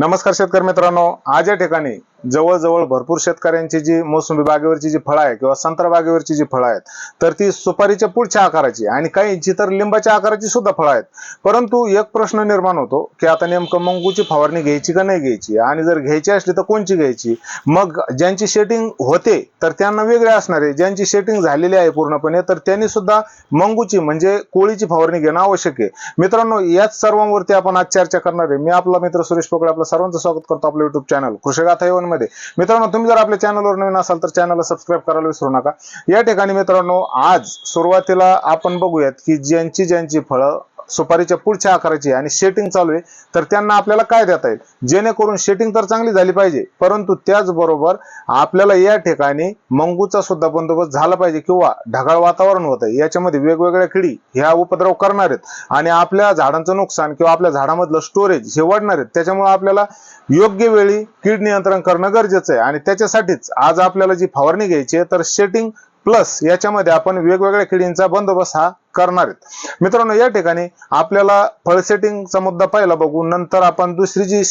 नमस्कार शेतकरी मित्रांनो. आज या ठिकाणी जवळजवळ भरपूर शेतकऱ्यांची जी मोसंबी बागेवरची जी फळं आहे किंवा संत्रा बागेवरची जी फळं आहेत तर ती सुपारीच्या पुढच्या आकाराची आणि काहींची तर लिंबाच्या आकाराची सुद्धा फळं आहेत. परंतु एक प्रश्न निर्माण होतो की आता नेमकं मंगूची फवारणी घ्यायची का नाही घ्यायची? आणि जर घ्यायची असली तर कोणची घ्यायची? मग ज्यांची शेटिंग होते तर त्यांना वेगळे असणार. आहे ज्यांची शेटिंग झालेली आहे पूर्णपणे तर त्यांनी सुद्धा मंगूची म्हणजे कोळीची फवारणी घेणं आवश्यक आहे. मित्रांनो याच सर्वांवरती आपण आज चर्चा करणार आहे. मी आपला मित्र सुरेश पोकळे आपलं सर्वांचं स्वागत करतो आपलं युट्यूब चॅनल कृषगाथा येऊन मध्ये. मित्रांनो तुम्ही जर आपल्या चॅनलवर नवीन असाल तर चॅनलला सबस्क्राईब करायला विसरू नका. या ठिकाणी मित्रांनो आज सुरुवातीला आपण बघूयात की ज्यांची ज्यांची फळं सुपारीच्या पुढच्या आकाराची आणि शेटिंग चालू आहे तर त्यांना आपल्याला काय देता येईल? जेणेकरून शेटिंग तर चांगली झाली पाहिजे परंतु त्याचबरोबर आपल्याला या ठिकाणी मंगूचा सुद्धा बंदोबस्त झाला पाहिजे किंवा ढगाळ वातावरण होत आहे. याच्यामध्ये वेगवेगळ्या किडी ह्या उपद्रव करणार आहेत आणि आपल्या झाडांचं नुकसान किंवा आपल्या झाडामधलं स्टोरेज हे वाढणार आहेत. त्याच्यामुळे आपल्याला योग्य वेळी कीड नियंत्रण करणं गरजेचं आहे. आणि त्याच्यासाठीच आज आपल्याला जी फवारणी घ्यायची आहे तर शेटिंग प्लस याच्यामध्ये आपण वेगवेगळ्या किडींचा बंदोबस्त हा करणार आहेत. मित्रांनो या ठिकाणी आपल्याला फळ सेटिंगचा मुद्दा पहिला बघू. नंतर आपण दुसरी जी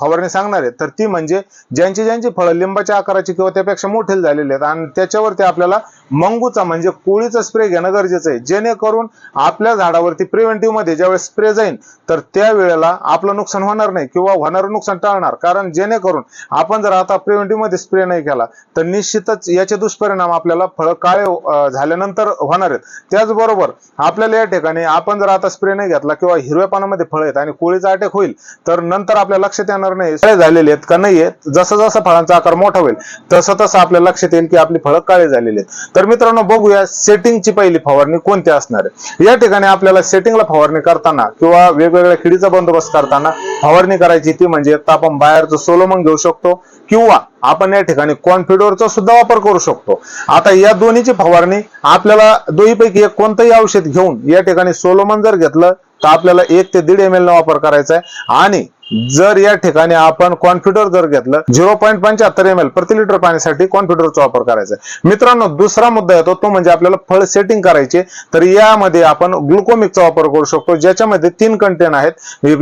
फवारणी सांगणार आहे तर ती म्हणजे ज्यांची ज्यांची फळं लिंबाच्या आकाराची किंवा त्यापेक्षा मोठे झालेली आहेत आणि त्याच्यावरती आपल्याला मंगूचा म्हणजे कोळीचा स्प्रे घेणं गरजेचं आहे. जेणेकरून आपल्या झाडावरती प्रिव्हेंटिव्हमध्ये ज्यावेळेस स्प्रे जाईल तर त्या वेळेला आपलं नुकसान होणार नाही किंवा होणारं नुकसान टाळणार. कारण जेणेकरून आपण जर आता प्रिव्हेंटिव्हमध्ये स्प्रे नाही केला तर निश्चितच याचे दुष्परिणाम आपल्याला फळ काळे झाल्यानंतर होणार आहेत. त्याचबरोबर आपल्याला या ठिकाणी आपण जर आता स्प्रे नाही घेतला किंवा हिरव्या पानामध्ये फळ आहेत आणि कोळीचा अटॅक होईल तर नंतर आपल्या लक्षात येणार नाही काळे झालेले आहेत का नाही जसं जसं फळांचा आकार मोठा होईल तसं तसं आपल्या लक्षात येईल की आपली फळं काळे झालेली आहेत. तर मित्रांनो बघूया सेटिंगची पहिली फवारणी कोणती असणार आहे. या ठिकाणी आपल्याला सेटिंगला फवारणी करताना किंवा वेगवेगळ्या किडीचा बंदोबस्त करताना फवारणी करायची ती म्हणजे एक तर आपण बाहेरचं सोलोमन घेऊ शकतो किंवा आपण या ठिकाणी कॉन्फिडोरचा सुद्धा वापर करू शकतो. आता या दोन्हीची फवारणी आपल्याला दोन्हीपैकी एक कोणतंही औषध घेऊन या ठिकाणी सोलोमन जर घेतलं तर आपल्याला एक ते दीड एम एल वापर करायचा आहे. आणि जर या ठिकाणी आपण कॉन्फ्युटर जर घेतलं झिरो पॉईंट पंच्याहत्तर एम एल प्रति लिटर पाण्यासाठी कॉन्फ्युटरचा वापर करायचा मित्रांनो दुसरा मुद्दा येतो तो म्हणजे आपल्याला फळ सेटिंग करायचे तर यामध्ये आपण ग्लुकोमिकचा वापर करू शकतो ज्याच्यामध्ये तीन कंटेन आहेत.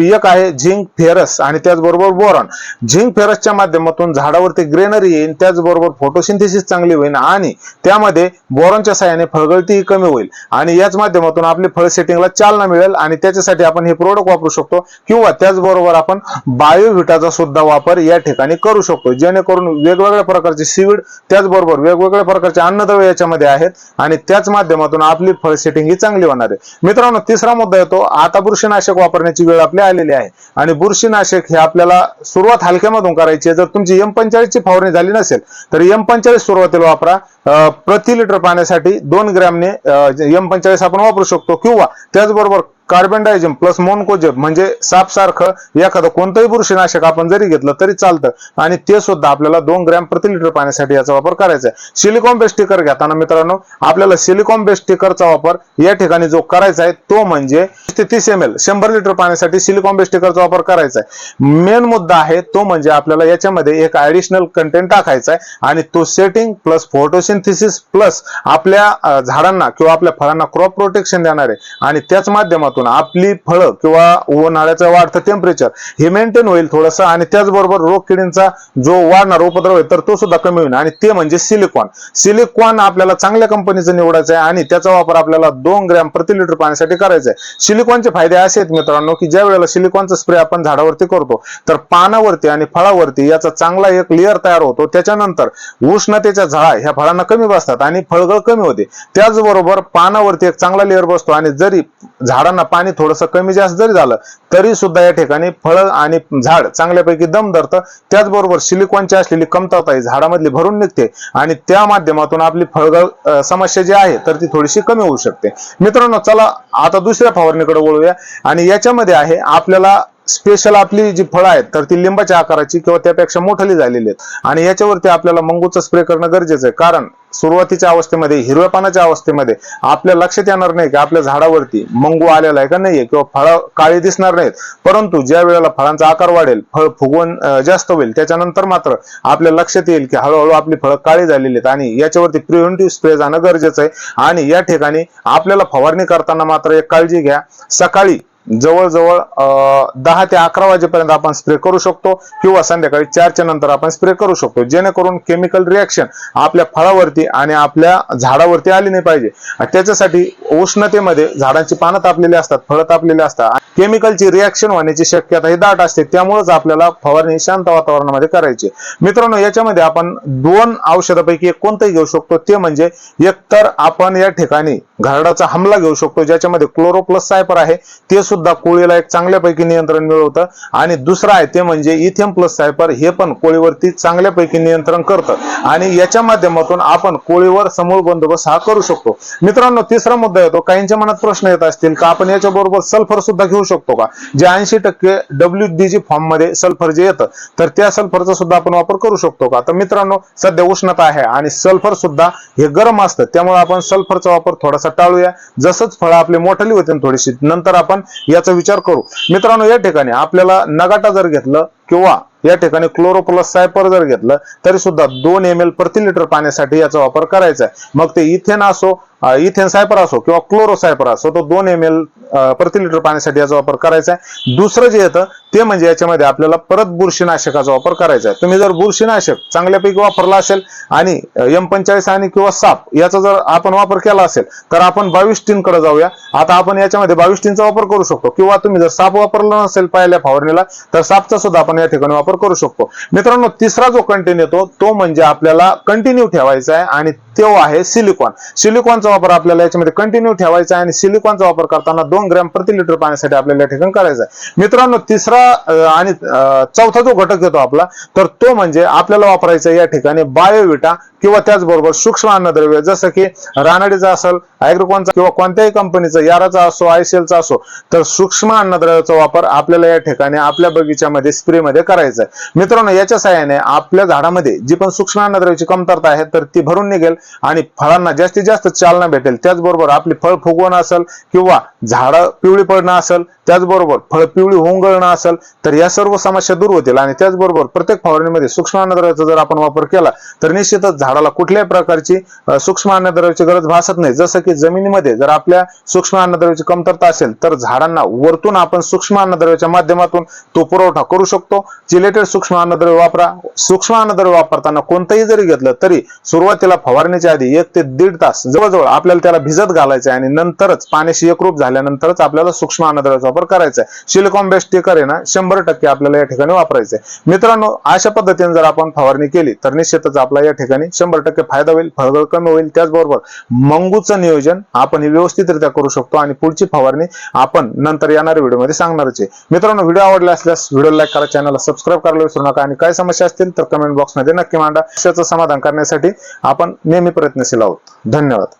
एक आहे झिंक फेरस आणि त्याचबरोबर बोरॉन. झिंक फेरसच्या माध्यमातून झाडावरती ग्रेनरी येईल त्याचबरोबर फोटोसिंथेसिस चांगली होईल आणि त्यामध्ये बोरॉनच्या साहाय्याने फळगळती कमी होईल. आणि याच माध्यमातून आपली फळ सेटिंगला चालना मिळेल आणि त्याच्यासाठी आपण हे प्रोडक्ट वापरू शकतो किंवा त्याचबरोबर आपण बायोव्हिटाचा सुद्धा वापर या ठिकाणी करू शकतो. जेणेकरून वेगवेगळ्या प्रकारचे सीविड त्याचबरोबर वेगवेगळ्या प्रकारचे अन्नद्रव्य याच्यामध्ये आहेत आणि त्याच माध्यमातून आपली फळ सेटिंग ही चांगली होणार आहे. मित्रांनो तिसरा मुद्दा येतो. आता बुरशीनाशक वापरण्याची वेळ आपली आलेली आहे. आणि बुरशीनाशक हे आपल्याला सुरुवात हलक्यामधून करायची आहे. जर तुमची एम पंचाळीसची फवारणी झाली नसेल तर एम पंचाळीस सुरुवातीला वापरा. प्रति लिटर पाण्यासाठी दोन ग्रॅमने एम पंचाळीस आपण वापरू शकतो किंवा त्याचबरोबर कार्बन डायझम प्लस मोनकोजेब म्हणजे सापसारखं एखादं कोणतंही बुरशीनाशक आपण जरी घेतलं तरी चालतं. आणि ते सुद्धा आपल्याला दोन ग्रॅम प्रति लिटर पाण्यासाठी याचा वापर करायचा आहे. सिलिकॉन बेस्ट स्टिकर घेताना मित्रांनो आपल्याला सिलिकॉन बेस्ट स्टिकरचा वापर या ठिकाणी जो करायचा आहे तो म्हणजे ते तीस एम एल शंभर लिटर पाण्यासाठी सिलिकॉन बेस्ट स्टिकरचा वापर करायचा आहे. मेन मुद्दा आहे तो म्हणजे आपल्याला याच्यामध्ये एक ऍडिशनल कंटेंट टाकायचा आहे. आणि तो सेटिंग प्लस फोटोसिंथिसिस प्लस आपल्या झाडांना किंवा आपल्या फळांना क्रॉप प्रोटेक्शन देणार आहे. आणि त्याच माध्यमातून आपली फळं किंवा उन्हाळ्याचं वाढतं टेम्परेचर हे मेंटेन होईल थोडंसं आणि त्याचबरोबर रोग किडींचा जो वाढणार उपद्रव आहे तर तो सुद्धा कमी होईल. आणि ते म्हणजे सिलिकॉन सिलिकॉन आपल्याला चांगल्या कंपनीचं निवडायचं आहे आणि त्याचा वापर आपल्याला दोन ग्रॅम प्रति लिटर पाण्यासाठी करायचा आहे सिलिकॉनचे फायदे असे आहेत मित्रांनो की ज्या वेळेला सिलिकॉनचा स्प्रे आपण झाडावरती करतो तर पानावरती आणि फळावरती याचा चांगला एक लेअर तयार होतो. त्याच्यानंतर उष्णतेच्या झाळा ह्या फळांना कमी बसतात आणि फळगळ कमी होते. त्याचबरोबर पानावरती एक चांगला लेअर बसतो आणि जरी झाडांना पाणी थोडंसं कमी जास्त जरी झालं तरी सुद्धा या ठिकाणी फळ आणि झाड चांगल्यापैकी दम धरतं. त्याचबरोबर सिलिकॉनची असलेली कमतरता ही झाडामधली भरून निघते आणि त्या माध्यमातून आपली फळगळ समस्या जी आहे तर ती थोडीशी कमी होऊ शकते. मित्रांनो चला आता दुसऱ्या फवारणीकडे वळूया. आणि याच्यामध्ये आहे आपल्याला स्पेशल आपली जी फळं आहेत तर ती लिंबाच्या आकाराची किंवा त्यापेक्षा मोठली झालेली आहेत. आणि याच्यावरती आपल्याला मंगूचा स्प्रे करणं गरजेचं आहे. कारण सुरुवातीच्या अवस्थेमध्ये हिरव्या पानाच्या अवस्थेमध्ये आपल्या लक्षात येणार नाही की आपल्या झाडावरती मंगू आलेला आहे का नाहीये किंवा फळं काळी दिसणार नाहीत. परंतु ज्या वेळेला फळांचा आकार वाढेल फळ फुगवून जास्त होईल त्याच्यानंतर मात्र आपल्या लक्षात येईल की हळूहळू आपली फळं काळी झालेली आहेत आणि याच्यावरती प्रिव्हेंटिव्ह स्प्रे जाणं गरजेचं आहे. आणि या ठिकाणी आपल्याला फवारणी करताना मात्र एक काळजी घ्या. सकाळी जवळजवळ दहा ते अकरा वाजेपर्यंत आपण स्प्रे करू शकतो किंवा संध्याकाळी चारच्या नंतर आपण स्प्रे करू शकतो. जेणेकरून केमिकल रिॲक्शन आपल्या फळावरती आणि आपल्या झाडावरती आली नाही पाहिजे. त्याच्यासाठी उष्णतेमध्ये झाडांची पानं तापलेली असतात फळं तापलेली असतात. केमिकलची रिॲक्शन होण्याची शक्यता ही दाट असते. त्यामुळेच आपल्याला फवारणी शांत वातावरणामध्ये करायची. मित्रांनो याच्यामध्ये आपण दोन औषधापैकी एक कोणतंही घेऊ शकतो. ते म्हणजे एकतर आपण या ठिकाणी घरडाचा हमला घेऊ शकतो ज्याच्यामध्ये क्लोरोप्लस सायपर आहे. ते सुद्धा कोळीला एक चांगल्यापैकी नियंत्रण मिळवतं. आणि दुसरं आहे ते म्हणजे इथेम प्लस सायपर हे पण कोळीवरती चांगल्यापैकी नियंत्रण करतं. आणि याच्या माध्यमातून आपण कोळीवर समूळ बंदोबस्त हा करू शकतो. मित्रांनो तिसरा मुद्दा येतो. काहींच्या मनात प्रश्न येत असतील का आपण याच्या बरोबर सल्फर सुद्धा घेऊ शकतो का? जे ऐंशी टक्के डब्ल्यू डी जी फॉर्ममध्ये सल्फर जे येतं तर त्या सल्फरचा सुद्धा आपण वापर करू शकतो का? तर मित्रांनो सध्या उष्णता आहे आणि सल्फर सुद्धा हे गरम असतं. त्यामुळे आपण सल्फरचा वापर थोडासा टाळूया. जसंच फळं आपली मोठाली होते थोडीशी नंतर आपण याचा विचार करू. मित्रांनो या ठिकाणी आपल्याला नगाटा जर घेतलं किंवा या ठिकाणी क्लोरोप्लस सायपर जर घेतलं तरी सुद्धा दोन एम एल प्रति लिटर पाण्यासाठी याचा वापर करायचा आहे. मग ते इथेन असो इथेन सायपर असो किंवा क्लोरो सायपर असो तो दोन एम एल प्रति लिटर पाण्यासाठी याचा वापर करायचा आहे. दुसरं जे येतं ते म्हणजे याच्यामध्ये आपल्याला परत बुरशीनाशकाचा वापर करायचा आहे. तुम्ही जर बुरशीनाशक चांगल्यापैकी वापरला असेल आणि एम पंचाळीस आणि किंवा साप याचा जर आपण वापर केला असेल तर आपण बावीस टीनकडे जाऊया. आता आपण याच्यामध्ये बावीस टीनचा वापर करू शकतो. किंवा तुम्ही जर साप वापरला नसेल पहिल्या फवारणीला तर सापचा सुद्धा आपण या ठिकाणी वापर करू शकतो. मित्रांनो तिसरा जो कंटेन येतो तो म्हणजे आपल्याला कंटिन्यू ठेवायचा आहे आणि तो आहे सिलिकॉन सिलिकॉनचा वापर आपल्याला याच्यामध्ये कंटिन्यू ठेवायचा आहे आणि सिलिकॉनचा वापर करताना दोन ग्रॅम प्रति लिटर पाण्यासाठी आपल्याला या ठिकाणी करायचा आहे. मित्रांनो तिसरा आणि चौथा जो घटक येतो आपला तर तो म्हणजे आपल्याला वापरायचा या ठिकाणी बायोविटा किंवा त्याचबरोबर सूक्ष्म अन्नद्रव्य. जसं की रानडीचा असेल अॅग्रोकॉनचा किंवा कोणत्याही कंपनीचा याराचा असो आयसीएलचा असो तर सूक्ष्म अन्नद्रव्याचा वापर आपल्याला या ठिकाणी आपल्या बगीच्यामध्ये स्प्रे मध्ये करायचं आहे मित्रांनो याच्या सहाय्याने आपल्या झाडामध्ये जी पण सूक्ष्म अन्नद्रव्याची कमतरता आहे तर ती भरून निघेल आणि फळांना जास्तीत जास्त चालना भेटेल. त्याचबरोबर आपली फळ फुगवणं असेल किंवा झाडं पिवळी पडणं असेल त्याचबरोबर फळ पिवळी होंगळणं असेल तर या सर्व समस्या दूर होतील. आणि त्याचबरोबर प्रत्येक फवारणीमध्ये सूक्ष्म अन्नद्रव्याचा जर आपण वापर केला तर निश्चितच झाडाला कुठल्याही प्रकारची सूक्ष्म अन्नद्रव्याची गरज भासत नाही. जसं की जमिनीमध्ये जर आपल्या सूक्ष्म अन्नद्रव्याची कमतरता असेल तर झाडांना वरतून आपण सूक्ष्म अन्नद्रव्याच्या माध्यमातून तो पुरवठा करू शकतो. जिलेटेड सूक्ष्म अन्नद्रव्य वापरा सूक्ष्म अन्नद्रव्य वापरताना कोणतंही जरी घेतलं तरी सुरुवातीला फवारणीच्या आधी एक ते दीड तास जवळजवळ आपल्याला त्याला भिजत घालायचं आहे आणि नंतरच पाण्याशी एकरूप झाल्यानंतरच आपल्याला सूक्ष्म अन्नद्रव्याचा वापर करायचा आहे. सिलिकॉन बेस्ट टिकर आहे ना शंभर टक्के आपल्याला या ठिकाणी वापरायचं मित्रांनो अशा पद्धतीने जर आपण फवारणी केली तर निश्चितच आपला या ठिकाणी शंभर टक्के फायदा होईल फळगळ कमी होईल. त्याचबरोबर मंगूचं नियोजन आपण हे व्यवस्थितरित्या करू शकतो आणि पुढची फवारणी आपण नंतर येणाऱ्या व्हिडिओमध्ये सांगणारच आहे. मित्रांनो व्हिडिओ आवडला असल्यास व्हिडिओ लाईक करा चॅनलला सबस्क्राईब करायला विसरू नका आणि काय समस्या असतील तर कमेंट बॉक्समध्ये नक्की मांडा. समस्याचं समाधान करण्यासाठी आपण नेहमी प्रयत्नशील आहोत. धन्यवाद.